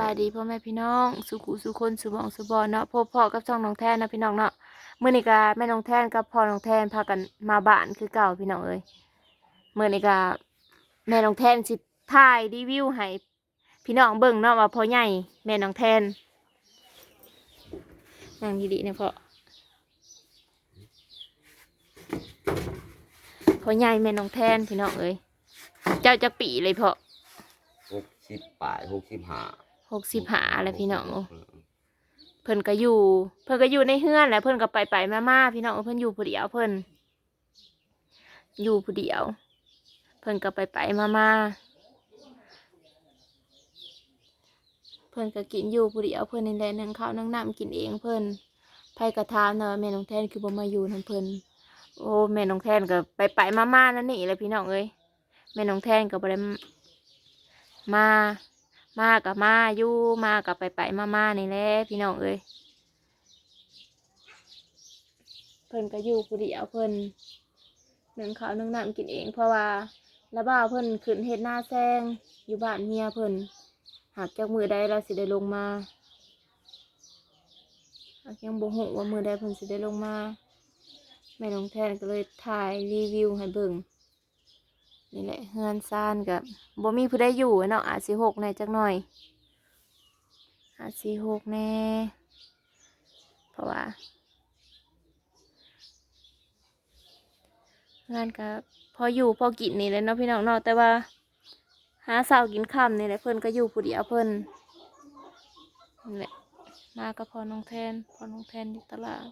บายดีพ่อแม่พี่น้อง สุขุสุคนสุบองสุบอนเนาะพบพ่อกับช่องน้องแทนนะพี่น้องเนาะเมื่อนี้กาแม่น้องแทนกับพ่อน้องแทนพากันมาบ้านคือเก่าพี่น้องเอ้ยเมื่อนี้กาแม่น้องแทนสิถ่ายรีวิวให้พี่น้องเบิ่งเนาะว่าพ่อใหญ่แม่น้องแทนนั่งดีๆนะพ่อพ่อใหญ่แม่น้องแทนพี่น้องเอ้ยเจ้าจะปีเลยพ่อหกสิบปลายหกสิบห้า หกสิบหาอะไรพี่น้องเพิ่นก็อยู่ เพิ่นก็อยู่ในเฮือนแหละเพิ่นก็ไปไปมามาพี่น้องเพิ่นอยู่ผู้เดียวเพิ่นอยู่ผู้เดียว เพิ่นก็ไปไปมามาเพิ่นก็กินอยู่ผู้เดียวเพิ่นนี่แหละนั่งข้าวนั่งน้ำกินเองเพิ่นไผก็ถามนะว่าแม่น้องแทนคือบ่มาอยู่นํเพิ่นโอ้แม่น้องแทนก็ไปไปมามานั่นนี่แหละพี่น้องเอ้ยแม่น้องแทนก็บ่ได้มา มากับมาอยู่มากับไปไปมามานี่แหละพี่น้องเอ้ยเพิ่นก็อยู่ผู้เดียวเพิ่นหนึ่งข้าวหนึ่งน้ำกินเอง เพราะว่าละบ่าเพิ่นขึ้นเฮ็ดหน้าแซงอยู่บ้านเมียเพิ่นหากจากมือใดเราสิได้ลงมาหากยังบ่ฮู้ว่ามือใดเพิ่นสิได้ลงมาแม่น้องแทนก็เลยถ่ายรีวิวให้เบิ่ง นี่แหละเฮือนซ่านกับบ่มีผู้ใดอยู่เนาะอาจสิหกแหน่จักหน่อย อาจสิหกแน่ เพราะว่างานกับพออยู่พอกินนี่แหละเนาะพี่น้องเนาะแต่ว่า หาเสาวกินค่ำนี่แหละเพิ่นก็อยู่ผู้เดียวเพิ่นนี่แหละมากับพอน้องแทนพอน้องแทนอยู่ตลาด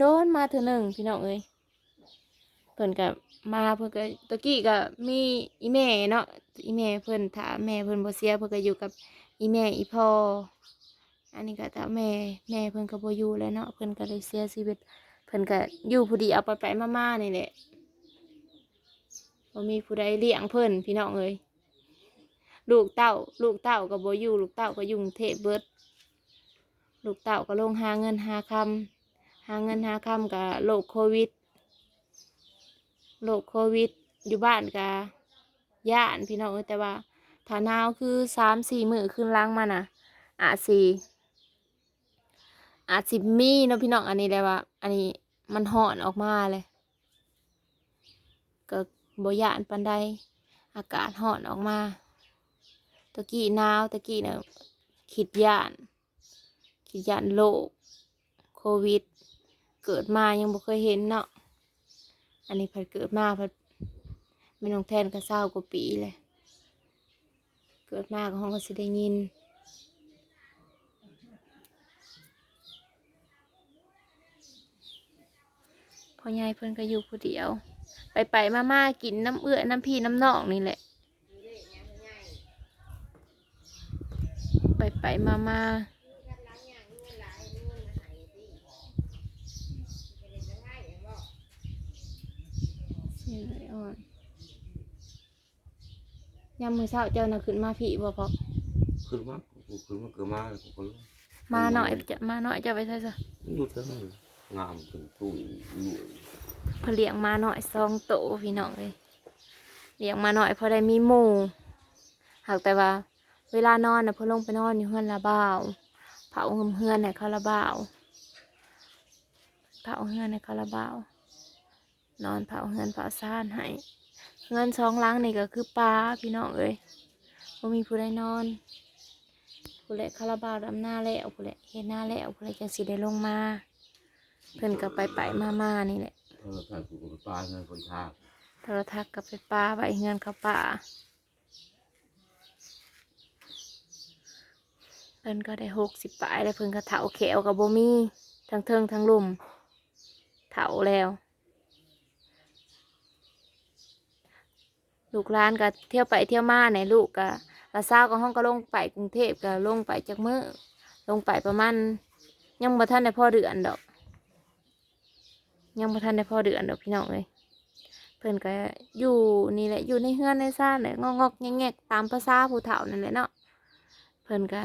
โดนๆมาเถอหนึ่งพี่น้องเอ้ย เพิ่นก็มาเพิ่นก็ตะกี้ก็มีอีแม่เนาะอีแม่เพิ่นถ้าแม่เพิ่นบ่เสียเพิ่นก็อยู่กับอีแม่อีพ่ออันนี้ก็ถ้าแม่แม่เพิ่นก็บ่อยู่แล้วเนาะเพิ่นก็เลยเสียชีวิตเพิ่นก็อยู่ผู้ดียวไปไปมาๆนี่แหละบ่มีผู้ใดเลี้ยงเพิ่นพี่น้องเอ้ยลูกเต้าลูกเต้าก็บ่อยู่ลูกเต้าก็อยู่กรุงเทพเบิดลูกเต้าก็ลงหาเงินหาคำหาเงินหาคำกับโรคโควิด โรคโควิด อยู่บ้านกะย่านพี่น้องเอ้ยแต่ว่าถ้าหนาวคือสามสี่มือขึ้นล้างมาน่ะอาจสิอาจสิมีเนาะพี่น้องอันนี้เลยว่า อันนี้มันห่อนออกมาเลย ก็บ่ย่านปันใดอากาศห่อนออกมาตะกี้หนาวตะกี้เนี่ยคิดย่านคิดย่านโรคโควิด เกิดมายังบ่เคยเห็นเนาะ อันนี้พัดเกิดมาพัดไม่น้องแทนก็เศร้ากว่าปีเลยเกิดมาก็ห้องก็สิได้ยินพ่อใหญ่เพิ่นก็อยู่ผู้เดียว ไปไปมามาๆกินน้ำเอื้อน้ำพี่น้ำนองนี่แหละ ไปไปมามาๆเสียเลยอ่อน ยามมือเช้าเจ้าน่ะขึ้นมาพี่บ่พอขึ้นมากูขึ้นมาเกิดมากูก็รู้มาหน่อยจะมาหน่อยจะไปใช่ซะดูเท่านั้นงามถึงตุ้ยอยู่เพนเลี้ยงมาหน่อยซองโตพี่น้องเลยเลี้ยงมาหน่อยพอได้มีหมู่หากแต่ว่า เวลานอนน่ะเพิ่นลงไปนอนอยู่เฮือนละบ่าวเผาเฮือนเฮือนในคาราบาวเผาเฮือนในคาราบาวนอนเผาเฮือนเผาซ่านให้ เฮือนสองหล้างนี่ก็คือปลาพี่น้องเอ้ยบ่มีผู้ใดนอนผู้ใดคาราบาวดำหน้าแล้วผู้ใดเฮ็ดหน้าแล้วผู้ใดจังสิได้ลงมาเพิ่นก็ไปไปมามาๆนี่แหละเออถ้ากูก็ปลาเงินคนทางโทรทัศน์กับไปป้าไว้เฮือนเขาป่าเพิ่นก็ได้หกสิบปลายแล้วเพิ่นก็เถาแขวกับโบมีทั้งเทิงทั้งลุ่มเถาแล้ว ลูกหลานก็เที่ยวไปเที่ยวมาไหนลูกก็ละเศร้าก็ห้องก็ลงไปกรุงเทพก็ลงไปจากมือลงไปประมาณยังบ่ทันได้พ่อเดือนดอก ยังบ่ทันได้พ่อเดือนดอกพี่น้องเลยเพิ่อนก็อยู่นี่แหละอยู่ในเฮือนในซ่านแหละงอกงอกแงกตามภาษาผู้เฒ่านั่นแหละเนาะเพิ่อนก็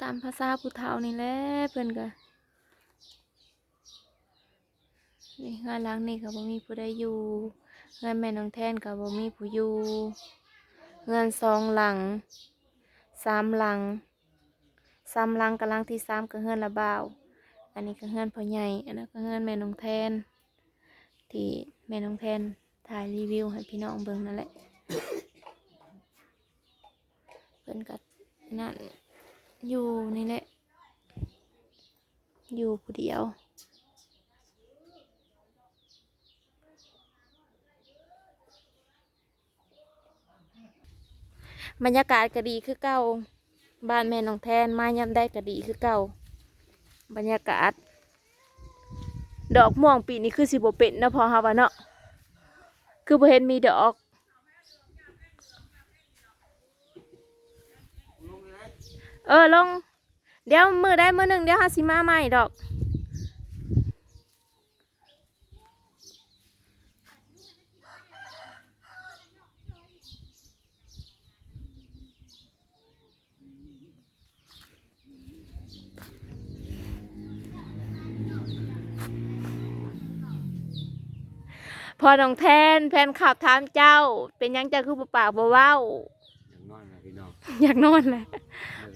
ตามภาษาผู้เฒ่านี่แหละเพิ่อนก็ นี่เฮือนหลังนี่ก็บ่มีผู้ใดอยู่เฮือนแม่น้องแทนก็บ่มีผู้อยู่เฮือนสองหลังสามหลังสามหลังกับหลังที่สามก็เฮือนละบ่าวอันนี้ก็เฮือนพ่อใหญ่อันนั้นก็เฮือนแม่น้องแทน ที่แม่น้องแทนถ่ายรีวิวให้พี่น้องเบิ่งนั่นแหละเพิ่นก็นั่นอยู่นี่แหละอยู่ผู้เดียว บรรยากาศก็ดีคือเก่าบ้านแม่น้องแทนมายามได้ก็ดีคือเก่าบรรยากาศ ดอกม่วงปีนี้คือสิบเป็นนะพอฮาวะเนาะคือบ่เห็นมีดอกเออลง เดี๋ยวมือได้มือหนึ่งเดี๋ยวหาสิมาใหม่ดอก พอน้องแทนแฟนขับถามเจ้า เป็นหยังเจ้าคือบ่ปากบ่เว้าอย่างน้อยนะพี่น้องอยากนอนแหละ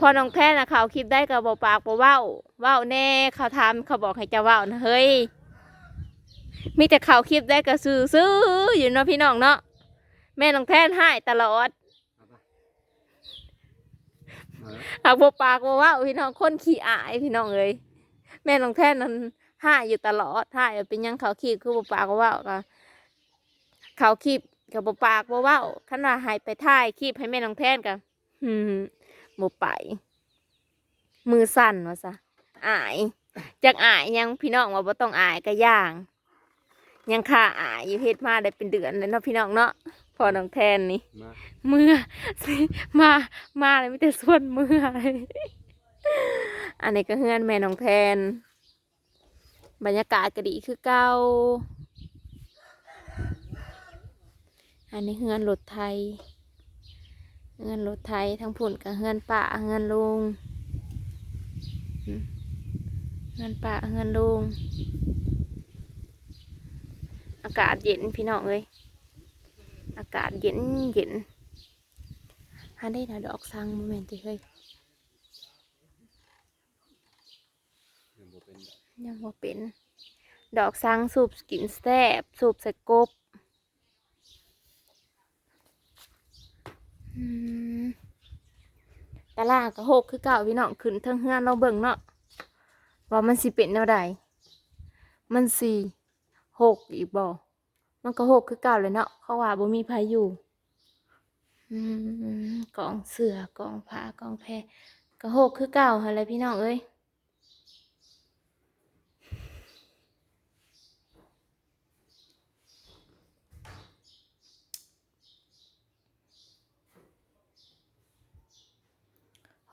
พอน้องแทนนะเขาคลิปได้กับบ่ปากบ่เว้าเว้าแน่เขาถามเขาบอกให้เจะเว้านะเฮ้ยมีแต่เขาคลิปได้ก็ซื้อซื้ออยู่เนาะพี่น้องเนาะแม่น้องแทนให้ตลอดเอาปะเอาละหากบ่ปากบ่เว้าพี่น้องคนขี้อายพี่น้องเอ้ยแม่น้องแทนนั้นให้อยู่ตลอดให้ว่าเป็นหยังเขาคลิปคือบ่ปากบ่เว้าก็ เขาคลิปกับบ่ปากบ่เว้าคันว่าให้ไปถ่ายคลิปให้แม่น้องแทนก็หืมบ่ไป มือสั่นว่าซะอายจากอายยังพี่น้องว่าบ่ต้องอายก็ย่าง ยังค่าอายอยู่เฮ็ดมาได้เป็นเดือนแล้วเนาะพี่น้องเนาะพอน้องแทนนี่มาเมื่อสิมามาเลยไม่แต่ส่วนเมื่อเลยอันนี้ก็เฮือนแม่น้องแทน บรรยากาศก็ดีคือเก่า อันนี้เฮือนรถไทยเฮือนรถไทยทั้งผุ่นกับเฮือนป่าเฮือนลุงเฮือนป่าเฮือนลุงอากาศเย็นพี่น้องเอ้ยอากาศเย็นเย็นฮันได้นะดอกสังโมเมนต์ที่เคยยังบ่เป็น ดอกยังว่าเป็นดอกสังสูบกินแซ่บสูบใส่กบอืม ตะลาก็หกคือเก่าพี่น้องขึ้นทั้งเฮือนเราเบิ่งเนาะว่ามันสิเป็นแนวใดมันสี่หกอีกบ่มันก็หกคือเก่าเลยเนาะเขาว่าบ่มีพายุกองเสือกองผ้ากองแพรก็หกคือเก่าอะไรพี่น้องเอ้ย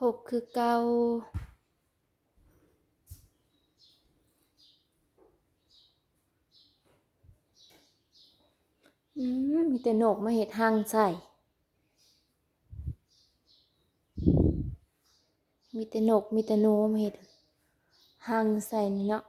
หกคือเก่าอืมมีแต่นกมาเห็ดหังใส่ มีแต่นกมีแต่โนมาเห็ดหังใส่นี่เนาะ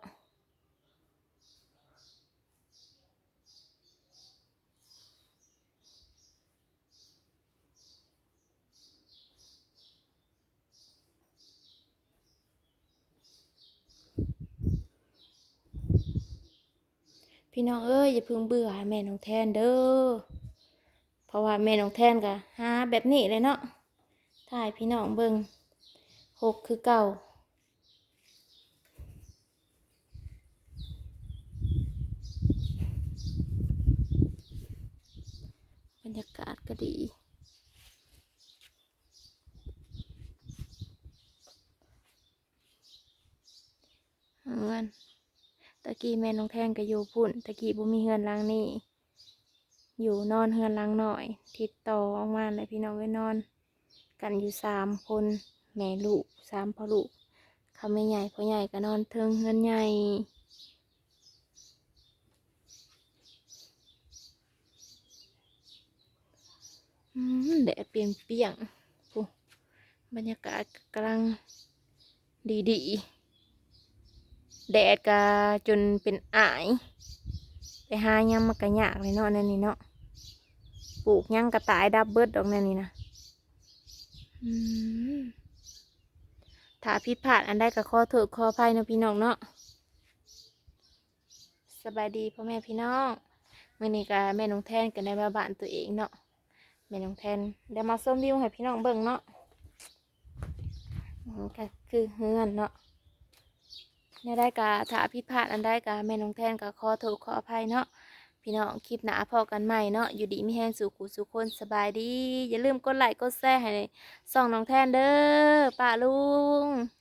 พี่น้องเอ้ยอย่าเพิ่งเบื่อแม่น้องแทนเด้อเพราะว่าแม่น้องแทนก็หาแบบนี้เลยเนาะถ่ายพี่น้องเบิงหกคือเก่าบรรยากาศก็ดี เงิน ตะ กี้แม่น้องแทงก็อยู่พุ่นตะกี้บ่มีเฮือนหลังนี่อยู่นอนเฮือนหลังหน่อยติดต่อออกมาเลยพี่น้องไว้นอน กันอยู่สามคนแม่ลูกสามพ่อลูกเขาไม่ใหญ่พ่อใหญ่ก็นอนเทิงเฮือนใหญ่แดดเปลี่ยนเปียงบรรยากาศกำลังดีๆ แดดก็จนเป็นอาย ไปหาหยังมันก็ยากเลยเนาะนั่นนี่เนาะปลูกหยังกระตายดับเบิดดอกนั่นนี่นะอืมถ้าผิดพลาดอันใดก็ขอโทษขออภัยเนาะพี่น้องเนาะสบายดีพ่อแม่พี่น้องมื่อนี้ก็แม่น้องแทนกันในบ้านตัวเองเนาะแม่น้องแทนเดี๋ยวมาส้มวิวให้พี่น้องเบิ่งเนาะมันก็คือเฮือนเนาะ เนี่ยได้กะถ้าผิดพลาดอันได้กะแม่น้องแทนกะขอโทษขออภัยเนาะพี่น้องคลิปหนาพอกันใหม่เนาะอยู่ดีมีแห้งสู่กูสู่คนสบายดี อย่าลืมกดไลค์กดแชร์ให้ส่องน้องแทนเด้อป้าลุง